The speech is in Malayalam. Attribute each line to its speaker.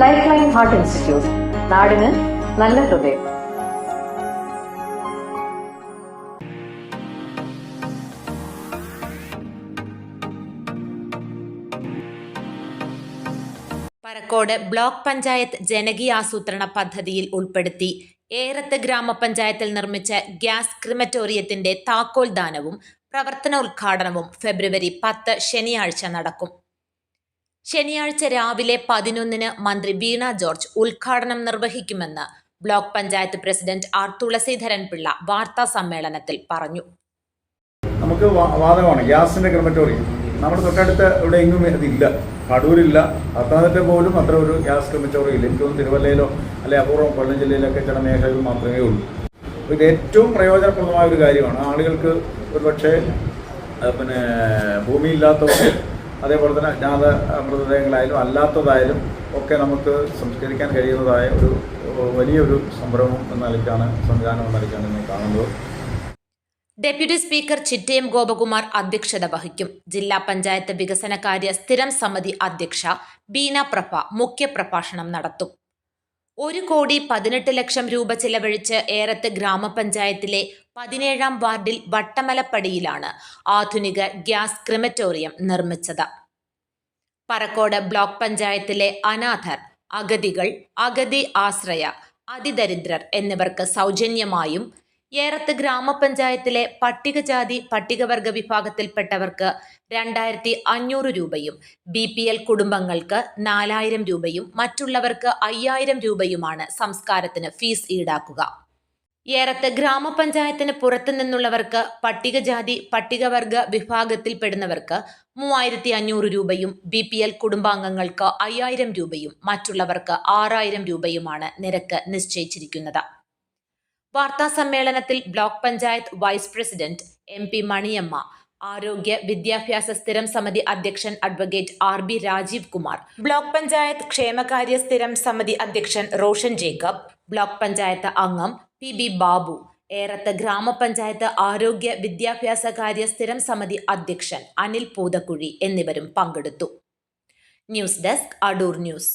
Speaker 1: ലൈഫ് ലൈൻ ഹാർട്ട് ഇൻസ്റ്റിറ്റ്യൂട്ട് നാടിന് നല്ല ഹൃദയം.
Speaker 2: പറക്കോട് ബ്ലോക്ക് പഞ്ചായത്ത് ജനകീയ ആസൂത്രണ പദ്ധതിയിൽ ഉൾപ്പെടുത്തി ഏറത്ത് ഗ്രാമപഞ്ചായത്തിൽ നിർമ്മിച്ച ഗ്യാസ് ക്രിമറ്റോറിയത്തിന്റെ താക്കോൽ ദാനവും പ്രവർത്തനോദ്ഘാടനവും ഫെബ്രുവരി പത്ത് ശനിയാഴ്ച നടക്കും. ശനിയാഴ്ച രാവിലെ പതിനൊന്നിന് മന്ത്രി വീണ ജോർജ് ഉദ്ഘാടനം നിർവഹിക്കുമെന്ന് block panchayat president R Thulaseedharan Pillai വാർത്താ സമ്മേളനത്തിൽ പറഞ്ഞു.
Speaker 3: നമുക്ക് വാദമാണ് ഗ്യാസിന്റെ ക്രമറ്റോറിയം. നമ്മുടെ തൊട്ടടുത്ത് ഇവിടെ എങ്ങും ഇതില്ല. കടൂരില്ല. പത്തനംതിട്ട പോലും അത്ര ഒരു ഗ്യാസ് ക്രമറ്റോറിയം ഇല്ല എനിക്ക് തോന്നുന്നു തിരുവല്ലയിലോ അല്ലെ അപൂർവം കൊല്ലം ജില്ലയിലൊക്കെ ചില മേഖലകൾ മാത്രമേ ഉള്ളൂ. ഇത് ഏറ്റവും പ്രയോജനപ്രദമായ ഒരു കാര്യമാണ്. ആളുകൾക്ക് ഒരുപക്ഷെ പക്ഷേ പിന്നെ ഭൂമിയില്ലാത്തവർക്ക് അതേപോലെ തന്നെ അജ്ഞാത മൃതദേഹങ്ങളായാലും അല്ലാത്തതായാലും ഒക്കെ നമുക്ക് സംസ്കരിക്കാൻ കഴിയുന്നതായ ഒരു വലിയൊരു സംരംഭം എന്ന നിലയ്ക്കാണ് സംവിധാനം എന്ന നിലയ്ക്കാണ് ഇന്ന് കാണുന്നത്.
Speaker 2: ഡെപ്യൂട്ടി സ്പീക്കർ ചിറ്റയം ഗോപകുമാർ അധ്യക്ഷത വഹിക്കും. ജില്ലാ പഞ്ചായത്ത് വികസനകാര്യ സ്ഥിരം സമിതി അധ്യക്ഷ ബീന പ്രഭ മുഖ്യപ്രഭാഷണം നടത്തും. ഒരു കോടി പതിനെട്ട് ലക്ഷം രൂപ ചിലവഴിച്ച് ഏറത്ത് ഗ്രാമപഞ്ചായത്തിലെ പതിനേഴാം വാർഡിൽ വട്ടമലപ്പടിയിലാണ് ആധുനിക ഗ്യാസ് ക്രിമറ്റോറിയം നിർമ്മിച്ചത്. പറക്കോട് ബ്ലോക്ക് പഞ്ചായത്തിലെ അനാഥർ അഗതികൾ അഗതി ആശ്രയ അതിദരിദ്രർ എന്നിവർക്ക് സൗജന്യമായും ഏറത്ത് ഗ്രാമപഞ്ചായത്തിലെ പട്ടികജാതി പട്ടികവർഗ വിഭാഗത്തിൽപ്പെട്ടവർക്ക് രണ്ടായിരത്തി അഞ്ഞൂറ് രൂപയും ബി പി എൽ കുടുംബങ്ങൾക്ക് നാലായിരം രൂപയും മറ്റുള്ളവർക്ക് അയ്യായിരം രൂപയുമാണ് സംസ്കാരത്തിന് ഫീസ് ഈടാക്കുക. ഏറത്ത് ഗ്രാമപഞ്ചായത്തിന് പുറത്തു നിന്നുള്ളവർക്ക് പട്ടികജാതി പട്ടികവർഗ വിഭാഗത്തിൽപ്പെടുന്നവർക്ക് മൂവായിരത്തി അഞ്ഞൂറ് രൂപയും ബി പി എൽ കുടുംബാംഗങ്ങൾക്ക് അയ്യായിരം രൂപയും മറ്റുള്ളവർക്ക് ആറായിരം രൂപയുമാണ് നിരക്ക് നിശ്ചയിച്ചിരിക്കുന്നത്. വാർത്താ സമ്മേളനത്തിൽ block panchayat vice president M P Maniyamma ആരോഗ്യ വിദ്യാഭ്യാസ സ്ഥിരം സമിതി അധ്യക്ഷൻ advocate R B Rajeev Kumar block panchayat ക്ഷേമകാര്യ സ്ഥിരം സമിതി അധ്യക്ഷൻ റോഷൻ ജേക്കബ് ബ്ലോക്ക് പഞ്ചായത്ത് അംഗം പി ബി ബാബു ഏറത്ത് ഗ്രാമപഞ്ചായത്ത് ആരോഗ്യ വിദ്യാഭ്യാസ കാര്യ സ്ഥിരം സമിതി അധ്യക്ഷൻ അനിൽ പൂതക്കുഴി എന്നിവരും പങ്കെടുത്തു. News desk Adoor news.